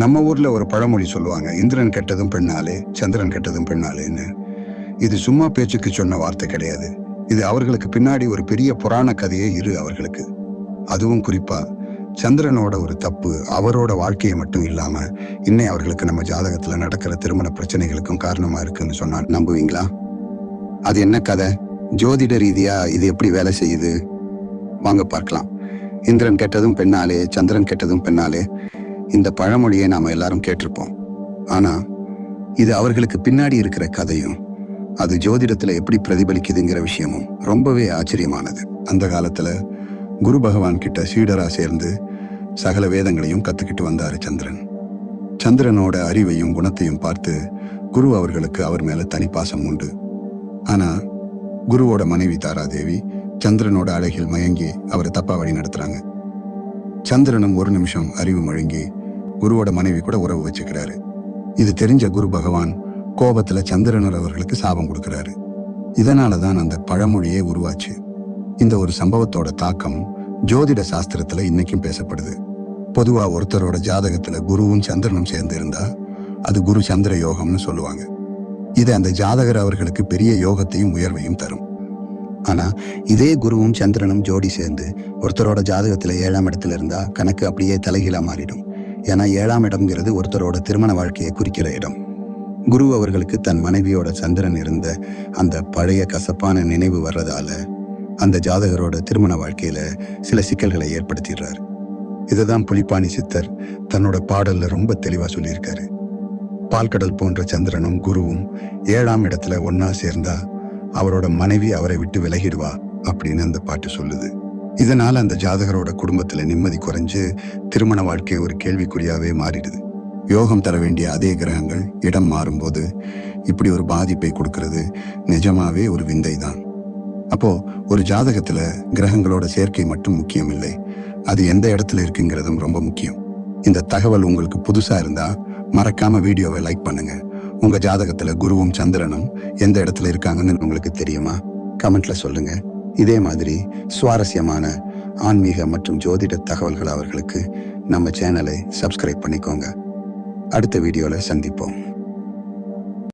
நம்ம ஊர்ல ஒரு பழமொழி சொல்லுவாங்க இந்திரன் கெட்டதும் பெண்ணாலே சந்திரன் கெட்டதும் பெண்ணாலேன்னு. இது சும்மா பேச்சுக்கு சொன்ன வார்த்தை கிடையாது. இது அவர்களுக்கு பின்னாடி ஒரு பெரிய புராண கதையே இரு அவர்களுக்கு. அதுவும் குறிப்பா சந்திரனோட ஒரு தப்பு அவரோட வாழ்க்கையை மட்டும் இல்லாம இன்னை அவர்களுக்கு நம்ம ஜாதகத்துல நடக்கிற திருமண பிரச்சனைகளுக்கும் காரணமா இருக்குன்னு சொன்னா நம்புவீங்களா? அது என்ன கதை? ஜோதிட ரீதியா இது எப்படி வேலை செய்யுது? வாங்க பார்க்கலாம். இந்திரன் கெட்டதும் பெண்ணாலே சந்திரன் கெட்டதும் பெண்ணாலே. இந்த பழமொழியை நாம எல்லாரும் கேட்டிருப்போம். ஆனா இது அவர்களுக்கு பின்னாடி இருக்கிற கதையும் அது ஜோதிடத்தில் எப்படி பிரதிபலிக்குதுங்கிற விஷயமும் ரொம்பவே ஆச்சரியமானது. அந்த காலத்தில் குரு பகவான் கிட்ட சீடராக சேர்ந்து சகல வேதங்களையும் கற்றுக்கிட்டு வந்தார் சந்திரன். சந்திரனோட அறிவையும் குணத்தையும் பார்த்து குரு அவர்களுக்கு அவர் மேல தனிப்பாசம் உண்டு. ஆனால் குருவோட மனைவி தாராதேவி சந்திரனோட அழகில் மயங்கி அவரை தப்பா வழி நடத்துறாங்க. சந்திரனும் ஒரு நிமிஷம் அறிவு மழுங்கி குருவோட மனைவி கூட உறவு வச்சுக்கிறாரு. இது தெரிஞ்ச குரு பகவான் கோபத்துல சந்திரனர் அவர்களுக்கு சாபம் கொடுக்கிறாரு. இதனால தான் அந்த பழமொழியே உருவாச்சு. இந்த ஒரு சம்பவத்தோட தாக்கம் ஜோதிட சாஸ்திரத்துல இன்னைக்கும் பேசப்படுது. பொதுவா ஒருத்தரோட ஜாதகத்துல குருவும் சந்திரனும் சேர்ந்து இருந்தா அது குரு சந்திர யோகம்னு சொல்லுவாங்க. இது அந்த ஜாதகர் அவர்களுக்கு பெரிய யோகத்தையும் உயர்வையும் தரும். ஆனா இதே குருவும் சந்திரனும் ஜோடி சேர்ந்து ஒருத்தரோட ஜாதகத்துல ஏழாம் இடத்துல இருந்தா கணக்கு அப்படியே தலைகீழா மாறிடும். ஏன்னா ஏழாம் இடம்ங்கிறது ஒருத்தரோட திருமண வாழ்க்கையை குறிக்கிற இடம். குரு அவர்களுக்கு தன் மனைவியோட சந்திரன் இருந்த அந்த பழைய கசப்பான நினைவு வர்றதால அந்த ஜாதகரோட திருமண வாழ்க்கையில சில சிக்கல்களை ஏற்படுத்திடுறாரு. இதுதான் புலிப்பாணி சித்தர் தன்னோட பாடல்ல ரொம்ப தெளிவா சொல்லியிருக்காரு. பால்கடல் போன்ற சந்திரனும் குருவும் ஏழாம் இடத்துல ஒன்னா சேர்ந்தா அவரோட மனைவி அவரை விட்டு விலகிடுவா அப்படின்னு அந்த பாட்டு சொல்லுது. இதனால் அந்த ஜாதகரோட குடும்பத்தில் நிம்மதி குறைஞ்சு திருமண வாழ்க்கை ஒரு கேள்விக்குறியாகவே மாறிடுது. யோகம் தர வேண்டிய அதே கிரகங்கள் இடம் மாறும்போது இப்படி ஒரு பாதிப்பை கொடுக்கறது நிஜமாவே ஒரு விந்தை தான் அப்போ ஒரு ஜாதகத்தில் கிரகங்களோட சேர்க்கை மட்டும் முக்கியம் இல்லை அது எந்த இடத்துல இருக்குங்கிறதும் ரொம்ப முக்கியம். இந்த தகவல் உங்களுக்கு புதுசாக இருந்தால் மறக்காம வீடியோவை லைக் பண்ணுங்க. உங்கள் ஜாதகத்தில் குருவும் சந்திரனும் எந்த இடத்துல இருக்காங்கன்னு உங்களுக்கு தெரியுமா? கமெண்ட்ல சொல்லுங்கள் இதே மாதிரி சுவாரஸ்யமான ஆன்மீக மற்றும் ஜோதிட தகவல்கள் அவர்களுக்கு நம்ம சேனலை சப்ஸ்கிரைப் பண்ணிக்கோங்க. அடுத்த வீடியோவில் சந்திப்போம்.